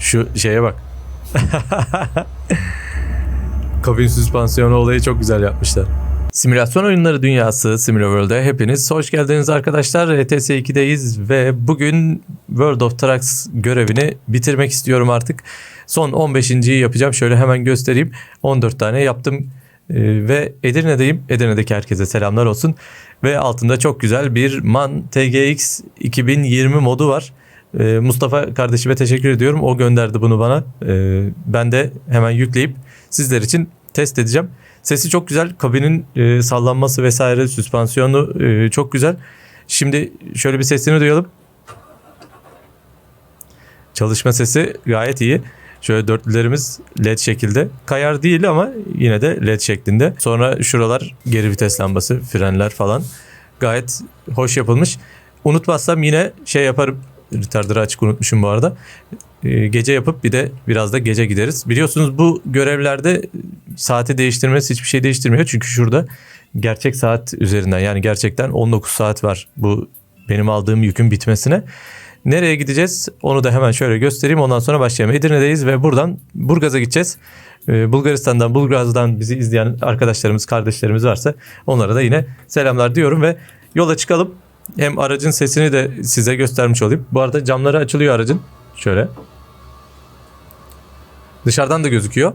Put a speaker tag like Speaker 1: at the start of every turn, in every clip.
Speaker 1: Şu şeye bak. Kabin süspansiyonu olayı çok güzel yapmışlar. Simülasyon oyunları dünyası SimilaWorld'e hepiniz hoş geldiniz arkadaşlar. ETS 2'deyiz ve bugün World of Trucks görevini bitirmek istiyorum artık. Son 15.yi yapacağım. Şöyle hemen göstereyim. 14 tane yaptım Ee, ve Edirne'deyim. Edirne'deki herkese selamlar olsun. Ve altında çok güzel bir MAN TGX 2020 modu var. Ee, Mustafa kardeşime teşekkür ediyorum. O gönderdi bunu bana. Ee, ben de hemen yükleyip sizler için test edeceğim. Sesi çok güzel. Kabinin e, sallanması vesaire, süspansiyonu e, çok güzel. Şimdi şöyle bir sesini duyalım. Çalışma sesi gayet iyi. Şöyle dörtlülerimiz led şekilde. Kayar değil ama yine de led şeklinde. Sonra şuralar geri vites lambası, frenler falan. Gayet hoş yapılmış. Unutmazsam yine şey yaparım. Retarder'ı açık unutmuşum bu arada. Ee, gece yapıp bir de biraz da gece gideriz. Biliyorsunuz bu görevlerde saati değiştirmesi hiçbir şey değiştirmiyor. Çünkü şurada gerçek saat üzerinden yani gerçekten 19 saat var bu benim aldığım yükün bitmesine. Nereye gideceğiz onu da hemen şöyle göstereyim ondan sonra başlayalım. Edirne'deyiz ve buradan Burgaz'a gideceğiz. Ee, Bulgaristan'dan, Bulgaz'dan bizi izleyen arkadaşlarımız, kardeşlerimiz varsa onlara da yine selamlar diyorum ve yola çıkalım. Hem aracın sesini de size göstermiş olayım. Bu arada camları açılıyor aracın. Şöyle. Dışarıdan da gözüküyor.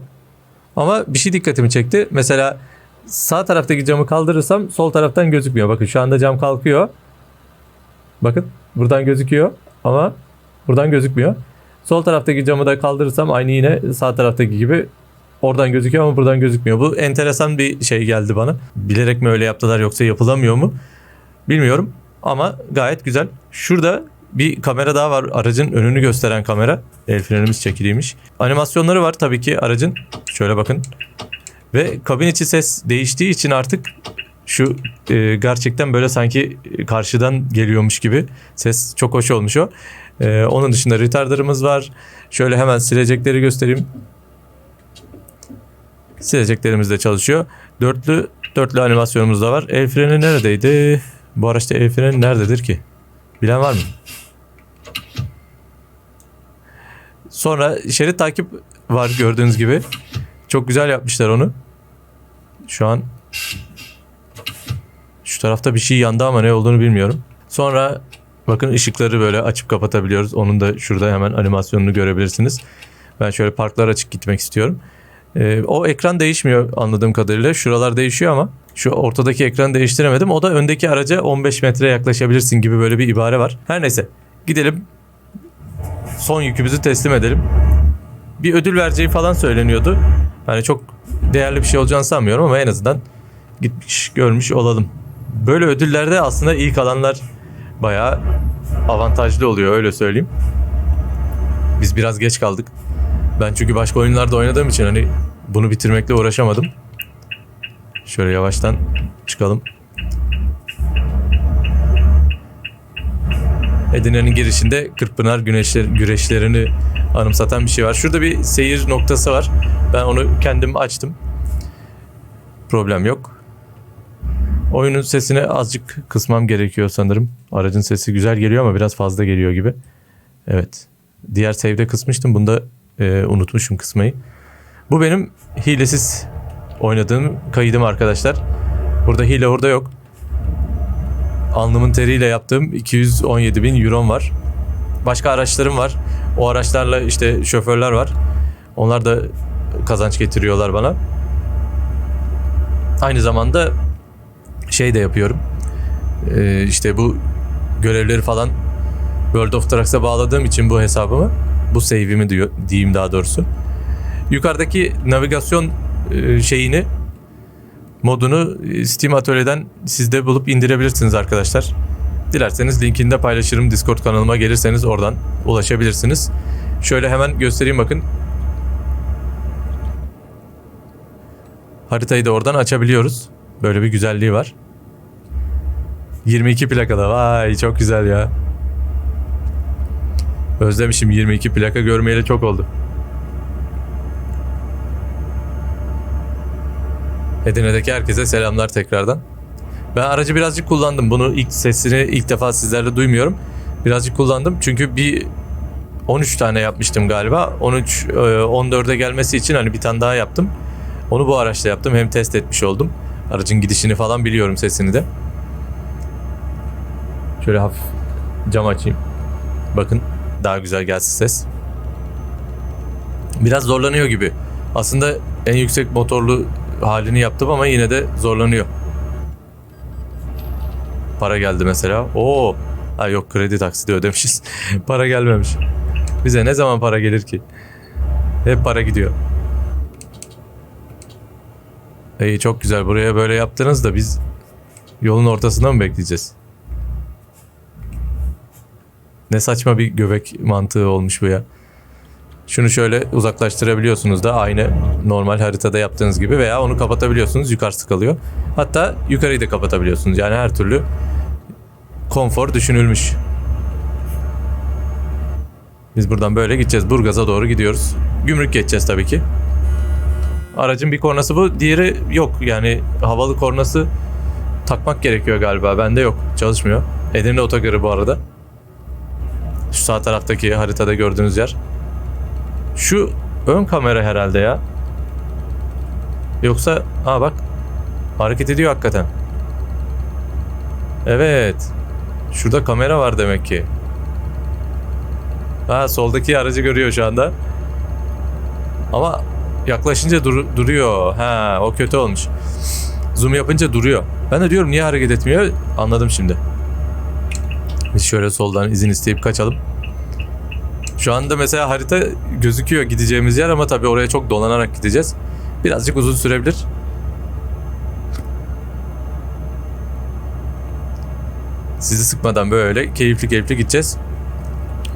Speaker 1: Ama bir şey dikkatimi çekti. Mesela sağ taraftaki camı kaldırırsam sol taraftan gözükmüyor. Bakın şu anda cam kalkıyor. Bakın buradan gözüküyor ama buradan gözükmüyor. Sol taraftaki camı da kaldırırsam aynı yine sağ taraftaki gibi oradan gözüküyor ama buradan gözükmüyor. Bu enteresan bir şey geldi bana. Bilerek mi öyle yaptılar yoksa yapılamıyor mu? Bilmiyorum ama gayet güzel. Şurada bir kamera daha var. Aracın önünü gösteren kamera. El frenimiz çekiliymiş. Animasyonları var tabii ki aracın. Şöyle bakın. Ve kabin içi ses değiştiği için artık şu e, gerçekten böyle sanki karşıdan geliyormuş gibi ses çok hoş olmuş o. E, onun dışında retarder'ımız var. Şöyle hemen silecekleri göstereyim. Sileceklerimiz de çalışıyor. Dörtlü dörtlü animasyonumuz da var. El freni neredeydi? Bu araçta el freni nerededir ki? Bilen var mı? Sonra şerit takip var gördüğünüz gibi. Çok güzel yapmışlar onu. Şu an şu tarafta bir şey yandı ama ne olduğunu bilmiyorum. Sonra bakın ışıkları böyle açıp kapatabiliyoruz. Onun da şurada hemen animasyonunu görebilirsiniz. Ben şöyle parklar açık gitmek istiyorum. Ee, o ekran değişmiyor anladığım kadarıyla. Şuralar değişiyor ama şu ortadaki ekranı değiştiremedim. O da öndeki araca 15 metre yaklaşabilirsin gibi böyle bir ibare var. Her neyse gidelim son yükümüzü teslim edelim. Bir ödül vereceği falan söyleniyordu. Yani çok değerli bir şey olacağını sanmıyorum ama en azından gitmiş görmüş olalım. Böyle ödüllerde aslında ilk alanlar bayağı avantajlı oluyor öyle söyleyeyim. Biz biraz geç kaldık. Ben çünkü başka oyunlarda oynadığım için hani bunu bitirmekle uğraşamadım. Şöyle yavaştan çıkalım. Edirne'nin girişinde Kırkpınar güneşler, güreşlerini anımsatan bir şey var. Şurada bir seyir noktası var. Ben onu kendim açtım. Problem yok. Oyunun sesini azıcık kısmam gerekiyor sanırım. Aracın sesi güzel geliyor ama biraz fazla geliyor gibi. Evet. Diğer save'de kısmıştım. Bunda e, unutmuşum kısmayı. Bu benim hilesiz oynadığım kaydım arkadaşlar. Burada hile orada yok. Alnımın teriyle yaptığım 217 bin euron var. Başka araçlarım var. O araçlarla işte şoförler var. Onlar da kazanç getiriyorlar bana. Aynı zamanda şey de yapıyorum. Ee, işte bu görevleri falan World of Trucks'a bağladığım için bu hesabımı, bu save'imi diyor, diyeyim daha doğrusu. Yukarıdaki navigasyon e, şeyini modunu e, Steam Atölye'den siz de bulup indirebilirsiniz arkadaşlar. Dilerseniz linkini de paylaşırım. Discord kanalıma gelirseniz oradan ulaşabilirsiniz. Şöyle hemen göstereyim bakın. Haritayı da oradan açabiliyoruz. Böyle bir güzelliği var. 22 plakada. Vay çok güzel ya. Özlemişim 22 plaka görmeyeli çok oldu. Edirne'deki herkese selamlar tekrardan. Ben aracı birazcık kullandım. Bunu ilk sesini ilk defa sizlerle duymuyorum. Birazcık kullandım. Çünkü bir 13 tane yapmıştım galiba. 13 e, 14'e gelmesi için hani bir tane daha yaptım. Onu bu araçla yaptım. Hem test etmiş oldum. Aracın gidişini falan biliyorum sesini de. Şöyle hafif cam açayım. Bakın daha güzel gelsin ses. Biraz zorlanıyor gibi. Aslında en yüksek motorlu halini yaptım ama yine de zorlanıyor. Para geldi mesela. Oo. Ha yok kredi taksidi ödemişiz. para gelmemiş. Bize ne zaman para gelir ki? Hep para gidiyor. İyi çok güzel. Buraya böyle yaptınız da biz yolun ortasında mı bekleyeceğiz? Ne saçma bir göbek mantığı olmuş bu ya. Şunu şöyle uzaklaştırabiliyorsunuz da aynı normal haritada yaptığınız gibi veya onu kapatabiliyorsunuz yukarısı kalıyor. Hatta yukarıyı da kapatabiliyorsunuz. Yani her türlü konfor düşünülmüş. Biz buradan böyle gideceğiz. Burgaz'a doğru gidiyoruz. Gümrük geçeceğiz tabii ki. Aracın bir kornası bu. Diğeri yok. Yani havalı kornası takmak gerekiyor galiba. Bende yok. Çalışmıyor. Edirne Otogarı bu arada. Şu sağ taraftaki haritada gördüğünüz yer. Şu ön kamera herhalde ya. Yoksa ha bak hareket ediyor hakikaten. Evet. Şurada kamera var demek ki. Ha soldaki aracı görüyor şu anda. Ama yaklaşınca dur- duruyor. Ha o kötü olmuş. Zoom yapınca duruyor. Ben de diyorum niye hareket etmiyor? Anladım şimdi. Biz şöyle soldan izin isteyip kaçalım. Şu anda mesela harita gözüküyor gideceğimiz yer ama tabii oraya çok dolanarak gideceğiz. Birazcık uzun sürebilir. Sizi sıkmadan böyle keyifli keyifli gideceğiz.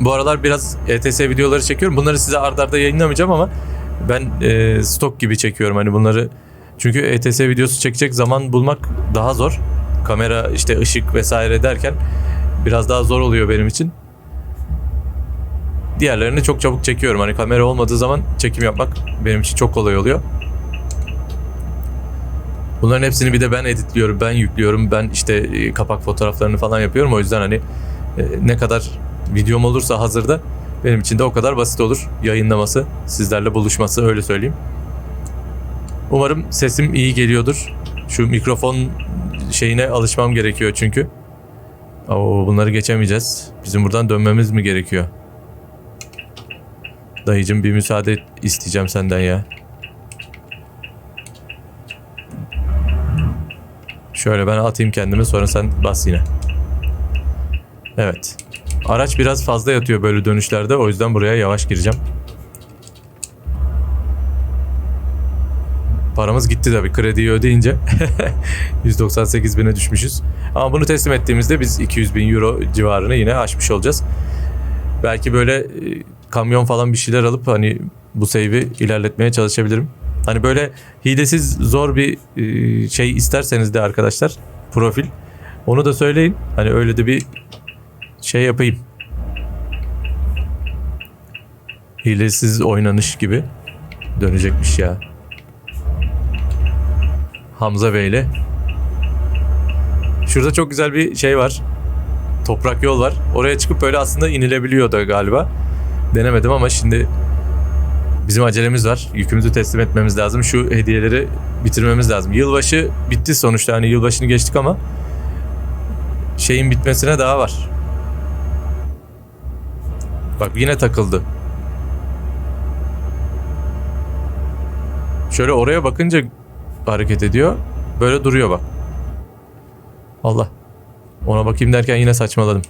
Speaker 1: Bu aralar biraz ETS videoları çekiyorum. Bunları size ardarda arda yayınlamayacağım ama ben e, stok gibi çekiyorum hani bunları. Çünkü ETS videosu çekecek zaman bulmak daha zor. Kamera işte ışık vesaire derken biraz daha zor oluyor benim için. Diğerlerini çok çabuk çekiyorum. Hani kamera olmadığı zaman çekim yapmak benim için çok kolay oluyor. Bunların hepsini bir de ben editliyorum, ben yüklüyorum, ben işte e, kapak fotoğraflarını falan yapıyorum. O yüzden hani e, ne kadar videom olursa hazırda benim için de o kadar basit olur yayınlaması, sizlerle buluşması öyle söyleyeyim. Umarım sesim iyi geliyordur. Şu mikrofon şeyine alışmam gerekiyor çünkü. Oo, bunları geçemeyeceğiz. Bizim buradan dönmemiz mi gerekiyor? Dayıcım bir müsaade isteyeceğim senden ya. Şöyle ben atayım kendimi sonra sen bas yine. Evet. Araç biraz fazla yatıyor böyle dönüşlerde o yüzden buraya yavaş gireceğim. Paramız gitti tabii krediyi ödeyince 198 bine düşmüşüz. Ama bunu teslim ettiğimizde biz 200 bin euro civarını yine aşmış olacağız. Belki böyle e, kamyon falan bir şeyler alıp hani bu save'i ilerletmeye çalışabilirim. Hani böyle hilesiz zor bir e, şey isterseniz de arkadaşlar profil onu da söyleyin. Hani öyle de bir şey yapayım. Hilesiz oynanış gibi dönecekmiş ya. Hamza Bey'le. Şurada çok güzel bir şey var. Toprak yol var. Oraya çıkıp böyle aslında inilebiliyor da galiba. Denemedim ama şimdi bizim acelemiz var. Yükümüzü teslim etmemiz lazım. Şu hediyeleri bitirmemiz lazım. Yılbaşı bitti sonuçta. Hani yılbaşını geçtik ama şeyin bitmesine daha var. Bak yine takıldı. Şöyle oraya bakınca hareket ediyor. Böyle duruyor bak. Allah. Ona bakayım derken yine saçmaladım.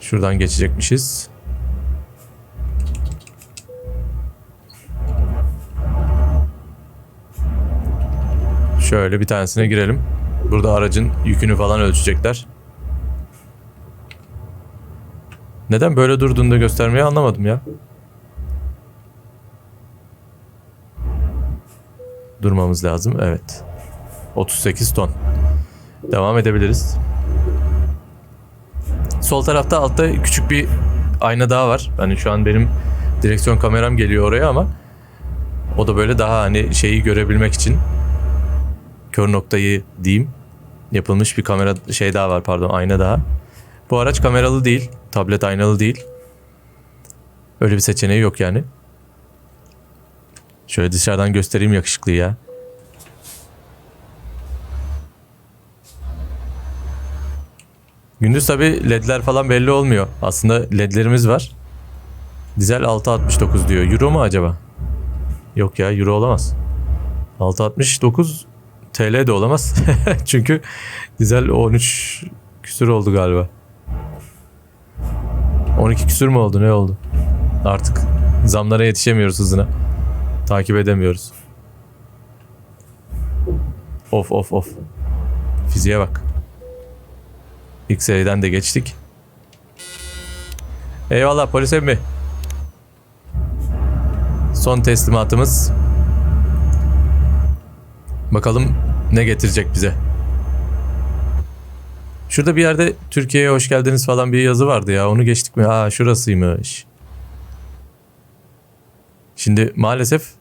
Speaker 1: Şuradan geçecekmişiz. Şöyle bir tanesine girelim. Burada aracın yükünü falan ölçecekler. Neden böyle durduğunu da göstermeyi anlamadım ya. Durmamız lazım. Evet. 38 ton. Devam edebiliriz. Sol tarafta altta küçük bir ayna daha var. Hani şu an benim direksiyon kameram geliyor oraya ama o da böyle daha hani şeyi görebilmek için kör noktayı diyeyim yapılmış bir kamera şey daha var pardon ayna daha. Bu araç kameralı değil. Tablet aynalı değil. Öyle bir seçeneği yok yani. Şöyle dışarıdan göstereyim yakışıklıyı ya. Gündüz tabi ledler falan belli olmuyor. Aslında ledlerimiz var. Dizel 6.69 diyor. Euro mu acaba? Yok ya euro olamaz. 6.69 TL de olamaz. Çünkü dizel 13 küsür oldu galiba. 12 küsür mü oldu ne oldu? Artık zamlara yetişemiyoruz hızına. Takip edemiyoruz. Of of of. Fiziğe bak. X-Ray'den de geçtik. Eyvallah polis emmi. Son teslimatımız. Bakalım ne getirecek bize. Şurada bir yerde Türkiye'ye hoş geldiniz falan bir yazı vardı ya. Onu geçtik mi? Aa şurasıymış. Şimdi maalesef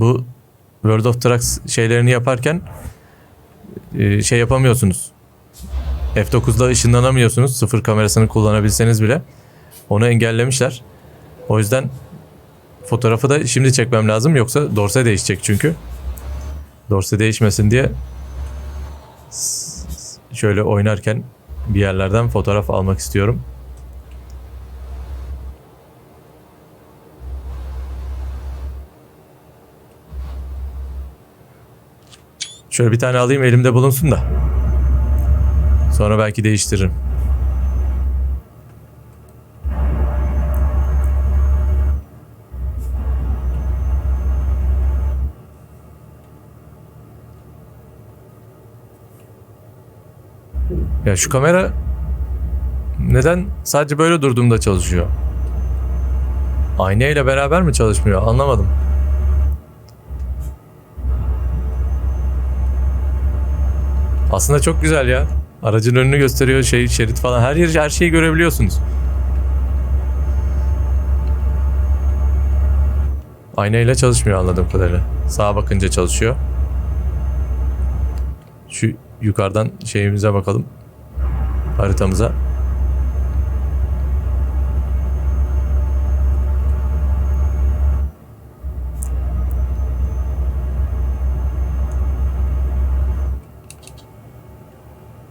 Speaker 1: bu World of Trucks şeylerini yaparken e, şey yapamıyorsunuz. F9'da ışınlanamıyorsunuz. Sıfır kamerasını kullanabilseniz bile. Onu engellemişler. O yüzden fotoğrafı da şimdi çekmem lazım. Yoksa dorse değişecek çünkü. Dorse değişmesin diye şöyle oynarken bir yerlerden fotoğraf almak istiyorum. Şöyle bir tane alayım elimde bulunsun da. Sonra belki değiştiririm. Ya şu kamera neden sadece böyle durduğumda çalışıyor? Aynayla beraber mi çalışmıyor? Anlamadım. Aslında çok güzel ya. Aracın önünü gösteriyor, şey şerit falan. Her yeri her şeyi görebiliyorsunuz. Aynayla çalışmıyor anladığım kadarıyla. Sağa bakınca çalışıyor. Şu yukarıdan şeyimize bakalım. Haritamıza.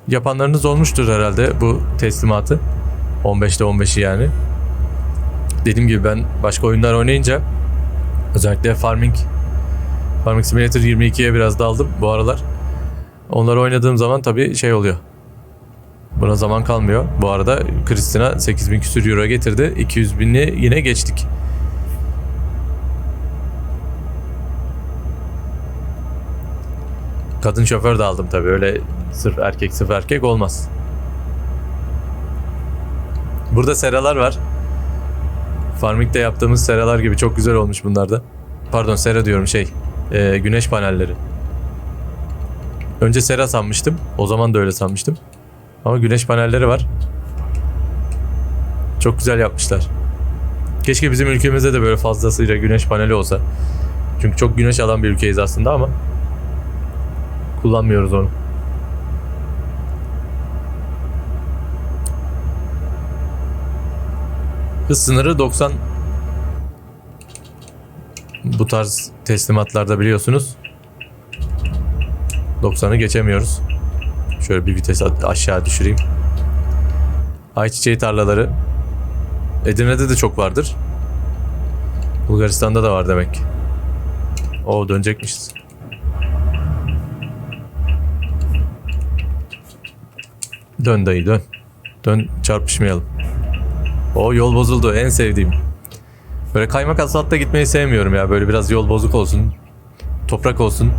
Speaker 1: Yapanlarınız olmuştur herhalde bu teslimatı. 15'te 15'i yani. Dediğim gibi ben başka oyunlar oynayınca özellikle Farming Farming Simulator 22'ye biraz daldım bu aralar. Onları oynadığım zaman tabii şey oluyor. Buna zaman kalmıyor. Bu arada Kristina 8000 küsür euro getirdi. 200 bini yine geçtik. Kadın şoför de aldım tabii. Öyle sırf erkek sırf erkek olmaz. Burada seralar var. Farming'de yaptığımız seralar gibi çok güzel olmuş bunlar da. Pardon sera diyorum şey. e, güneş panelleri. Önce sera sanmıştım. O zaman da öyle sanmıştım. Ama güneş panelleri var. Çok güzel yapmışlar. Keşke bizim ülkemizde de böyle fazlasıyla güneş paneli olsa. Çünkü çok güneş alan bir ülkeyiz aslında ama kullanmıyoruz onu. Hız sınırı 90 bu tarz teslimatlarda biliyorsunuz 90'ı geçemiyoruz. Şöyle bir vites aşağı düşüreyim. Ayçiçeği tarlaları Edirne'de de çok vardır. Bulgaristan'da da var demek. O dönecekmişiz. Dön dayı dön. Dön çarpışmayalım. O yol bozuldu en sevdiğim. Böyle kaymak asfaltta gitmeyi sevmiyorum ya. Böyle biraz yol bozuk olsun. Toprak olsun.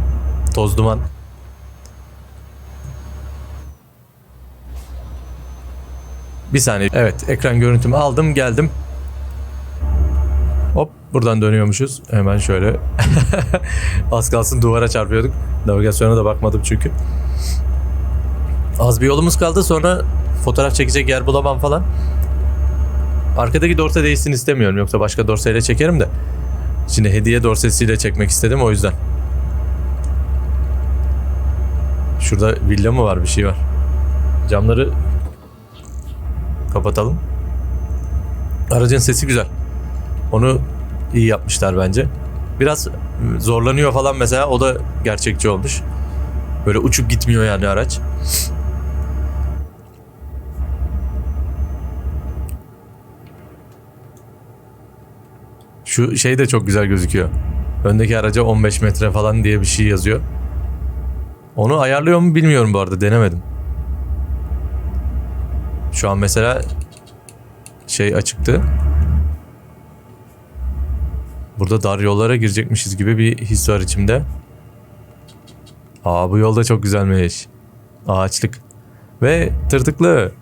Speaker 1: Toz duman. Bir saniye. Evet ekran görüntümü aldım geldim. Hop buradan dönüyormuşuz. Hemen şöyle. Az kalsın duvara çarpıyorduk. Navigasyona da bakmadım çünkü. Az bir yolumuz kaldı sonra fotoğraf çekecek yer bulamam falan. Arkadaki dorse değişsin istemiyorum yoksa başka dorseyle çekerim de. Şimdi hediye dorsesiyle çekmek istedim o yüzden. Şurada villa mı var bir şey var. Camları kapatalım. Aracın sesi güzel. Onu iyi yapmışlar bence. Biraz zorlanıyor falan mesela o da gerçekçi olmuş. Böyle uçup gitmiyor yani araç. Şu şey de çok güzel gözüküyor. Öndeki araca 15 metre falan diye bir şey yazıyor. Onu ayarlıyor mu bilmiyorum bu arada denemedim. Şu an mesela şey açıktı. Burada dar yollara girecekmişiz gibi bir his var içimde. Aa bu yol da çok güzelmiş. Ağaçlık. Ve tırtıklı.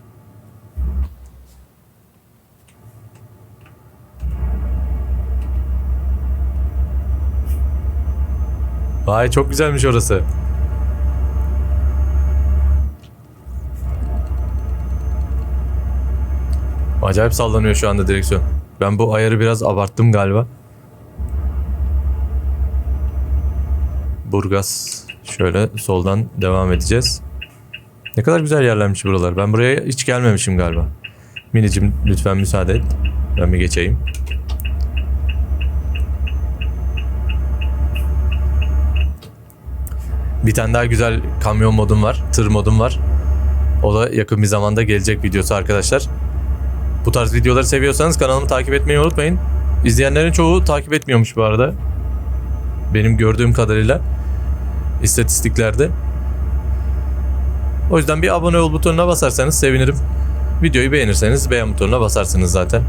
Speaker 1: Vay çok güzelmiş orası. Acayip sallanıyor şu anda direksiyon. Ben bu ayarı biraz abarttım galiba. Burgaz. Şöyle soldan devam edeceğiz. Ne kadar güzel yerlermiş buralar. Ben buraya hiç gelmemişim galiba. Minicim lütfen müsaade et. Ben bir geçeyim. Bir tane daha güzel kamyon modum var. Tır modum var. O da yakın bir zamanda gelecek videosu arkadaşlar. Bu tarz videoları seviyorsanız kanalımı takip etmeyi unutmayın. İzleyenlerin çoğu takip etmiyormuş bu arada. Benim gördüğüm kadarıyla istatistiklerde. O yüzden bir abone ol butonuna basarsanız sevinirim. Videoyu beğenirseniz beğen butonuna basarsınız zaten.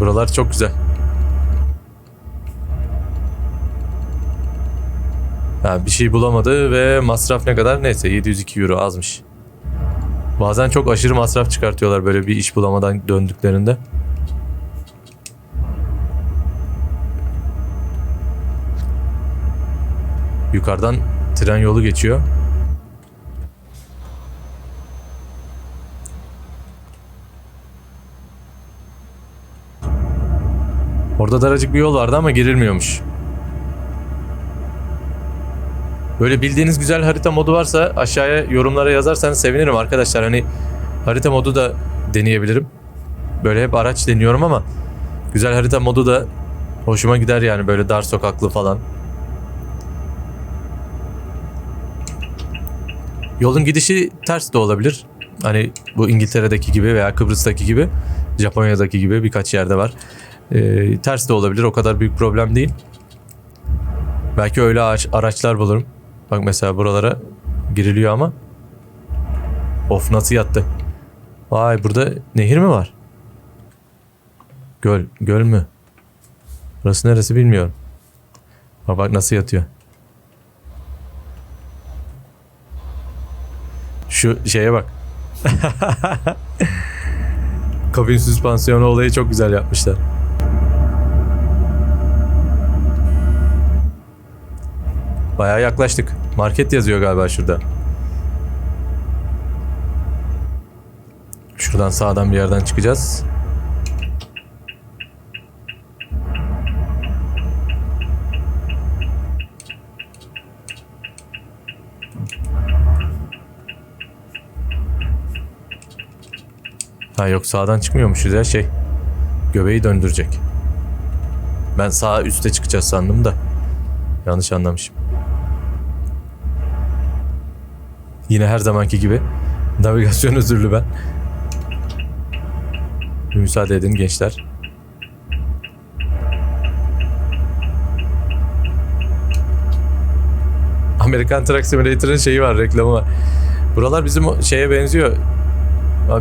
Speaker 1: Buralar çok güzel. Ha, bir şey bulamadı ve masraf ne kadar? Neyse 702 euro azmış. Bazen çok aşırı masraf çıkartıyorlar böyle bir iş bulamadan döndüklerinde. Yukarıdan tren yolu geçiyor. Orada daracık bir yol vardı ama girilmiyormuş. Böyle bildiğiniz güzel harita modu varsa aşağıya yorumlara yazarsanız sevinirim arkadaşlar. Hani harita modu da deneyebilirim. Böyle hep araç deniyorum ama güzel harita modu da hoşuma gider yani böyle dar sokaklı falan. Yolun gidişi ters de olabilir. Hani bu İngiltere'deki gibi veya Kıbrıs'taki gibi, Japonya'daki gibi birkaç yerde var. Ee, ters de olabilir. O kadar büyük problem değil. Belki öyle araç, araçlar bulurum. Bak mesela buralara giriliyor ama. Of nasıl yattı. Vay burada nehir mi var? Göl. Göl mü? Burası neresi bilmiyorum. Bak bak nasıl yatıyor. Şu şeye bak. Kabin süspansiyonu olayı çok güzel yapmışlar. Bayağı yaklaştık. Market yazıyor galiba şurada. Şuradan sağdan bir yerden çıkacağız. Ha yok sağdan çıkmıyormuşuz ya şey. Göbeği döndürecek. Ben sağ üste çıkacağız sandım da. Yanlış anlamışım. Yine her zamanki gibi navigasyon özürlü ben. Bir müsaade edin gençler. Amerikan Truck Simulator'ın şeyi var, reklamı var. Buralar bizim şeye benziyor.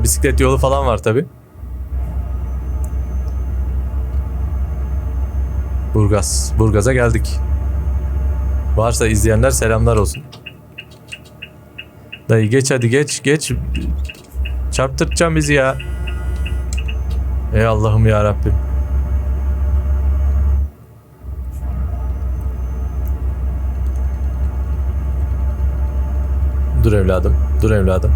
Speaker 1: Bisiklet yolu falan var tabi. Burgaz. Burgaz'a geldik. Varsa izleyenler selamlar olsun. Dayı geç hadi geç geç. Çarptıracağım bizi ya. Ey Allah'ım ya Rabbim. Dur evladım. Dur evladım.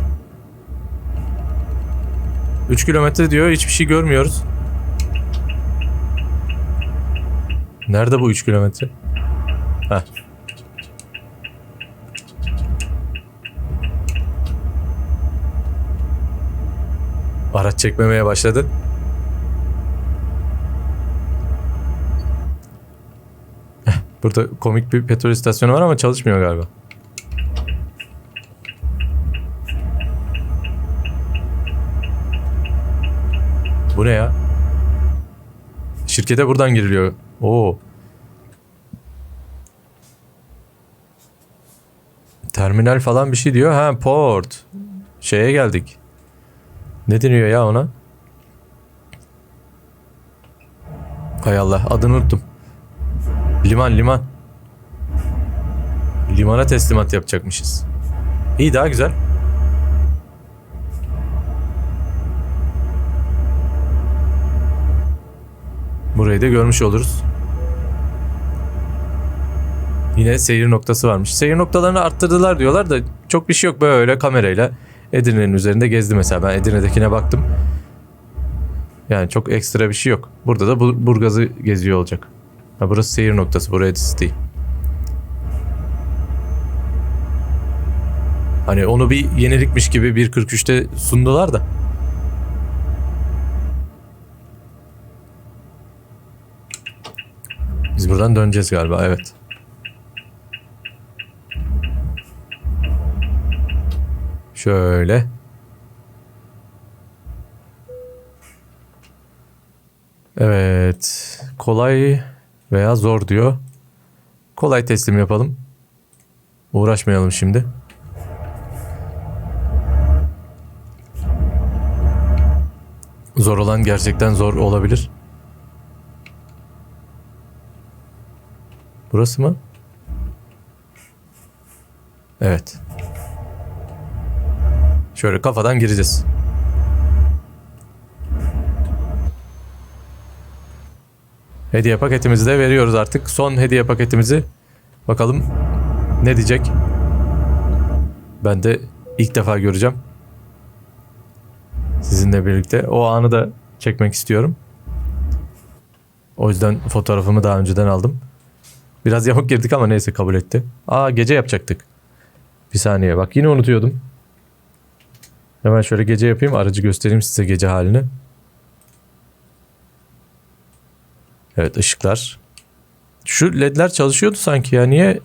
Speaker 1: 3 kilometre diyor. Hiçbir şey görmüyoruz. Nerede bu 3 kilometre? Heh. Araç çekmemeye başladı. Burada komik bir petrol istasyonu var ama çalışmıyor galiba. Bu ne ya? Şirkete buradan giriliyor. Oo. Terminal falan bir şey diyor. Ha port. Şeye geldik. Ne deniyor ya ona? Hay Allah adını unuttum. Liman liman. Limana teslimat yapacakmışız. İyi daha güzel. Burayı da görmüş oluruz. Yine seyir noktası varmış. Seyir noktalarını arttırdılar diyorlar da çok bir şey yok böyle kamerayla. Edirne'nin üzerinde gezdi mesela. Ben Edirne'dekine baktım. Yani çok ekstra bir şey yok. Burada da Bu- Burgaz'ı geziyor olacak. Ha, burası seyir noktası. Buraya City. Hani onu bir yenilikmiş gibi 1.43'te sundular da. Biz buradan döneceğiz galiba evet. Şöyle. Evet. Kolay veya zor diyor. Kolay teslim yapalım. Uğraşmayalım şimdi. Zor olan gerçekten zor olabilir. Burası mı? Evet. Şöyle kafadan gireceğiz. Hediye paketimizi de veriyoruz artık. Son hediye paketimizi. Bakalım ne diyecek? Ben de ilk defa göreceğim. Sizinle birlikte. O anı da çekmek istiyorum. O yüzden fotoğrafımı daha önceden aldım. Biraz yamuk girdik ama neyse kabul etti. Aa gece yapacaktık. Bir saniye bak yine unutuyordum. Hemen şöyle gece yapayım aracı göstereyim size gece halini. Evet ışıklar. Şu ledler çalışıyordu sanki ya niye?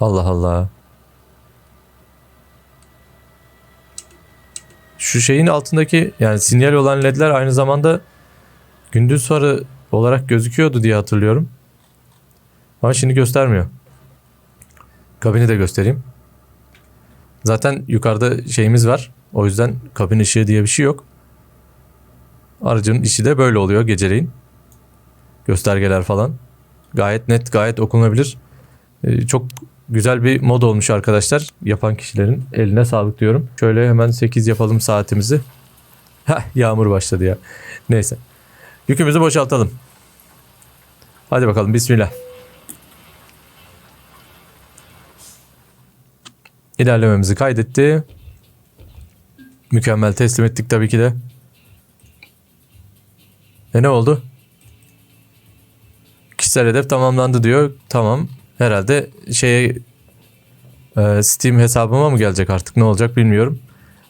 Speaker 1: Allah Allah. Şu şeyin altındaki yani sinyal olan ledler aynı zamanda gündüz farı olarak gözüküyordu diye hatırlıyorum. Ama şimdi göstermiyor. Kabini de göstereyim. Zaten yukarıda şeyimiz var. O yüzden kabin ışığı diye bir şey yok. Aracın işi de böyle oluyor geceleyin. Göstergeler falan. Gayet net, gayet okunabilir. Ee, çok güzel bir mod olmuş arkadaşlar. Yapan kişilerin eline sağlık diyorum. Şöyle hemen 8 yapalım saatimizi. Heh, yağmur başladı ya. Neyse. Yükümüzü boşaltalım. Hadi bakalım bismillah. İlerlememizi kaydetti. Mükemmel teslim ettik tabii ki de. E ne oldu? Kişisel hedef tamamlandı diyor. Tamam. Herhalde şeye e, Steam hesabıma mı gelecek artık ne olacak bilmiyorum.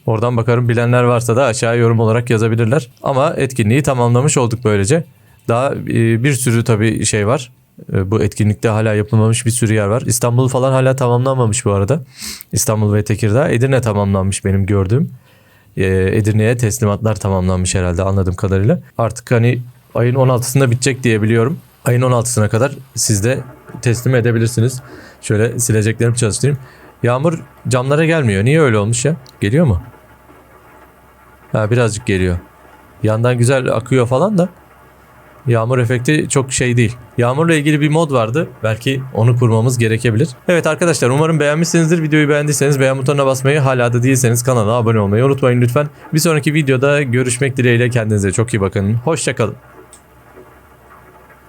Speaker 1: Oradan bakarım bilenler varsa da aşağı yorum olarak yazabilirler. Ama etkinliği tamamlamış olduk böylece. Daha e, bir sürü tabii şey var. E, Bu etkinlikte hala yapılmamış bir sürü yer var. İstanbul falan hala tamamlanmamış bu arada. İstanbul ve Tekirdağ. Edirne tamamlanmış benim gördüğüm. E, Edirne'ye teslimatlar tamamlanmış herhalde anladığım kadarıyla. Artık hani ayın 16'sında bitecek diye biliyorum. Ayın 16'sına kadar siz de teslim edebilirsiniz. Şöyle sileceklerimi çalıştırayım. Yağmur camlara gelmiyor. Niye öyle olmuş ya? Geliyor mu? Ha birazcık geliyor. Yandan güzel akıyor falan da. Yağmur efekti çok şey değil. Yağmurla ilgili bir mod vardı. Belki onu kurmamız gerekebilir. Evet arkadaşlar umarım beğenmişsinizdir. Videoyu beğendiyseniz beğen butonuna basmayı hala da değilseniz kanala abone olmayı unutmayın lütfen. Bir sonraki videoda görüşmek dileğiyle kendinize çok iyi bakın. Hoşçakalın.